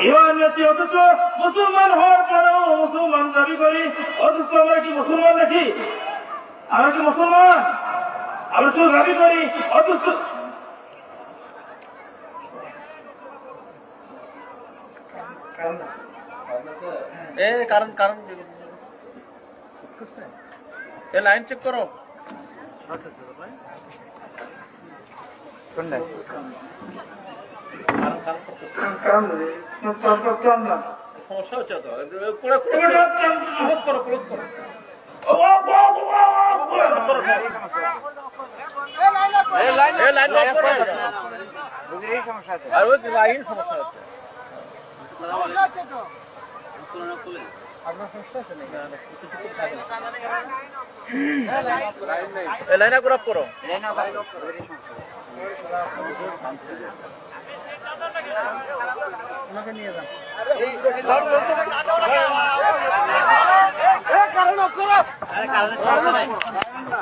ইমান অথচ মুসলমান হওয়ার পরেও মুসলমান দাবি করি অথচ আমরা কি মুসলমান নাকি? আমরা কি মুসলমান? আমরা শুধু দাবি করি অথচ এ কারণ কারণ এ লাইন চেক করো। সমস্যা হচ্ছে তো ক্লোজ করো ক্লোজ করো লাইন লক করো আর ওই লাইন সমস্যা হচ্ছে এ লাইন গ্রাফ করো কারণ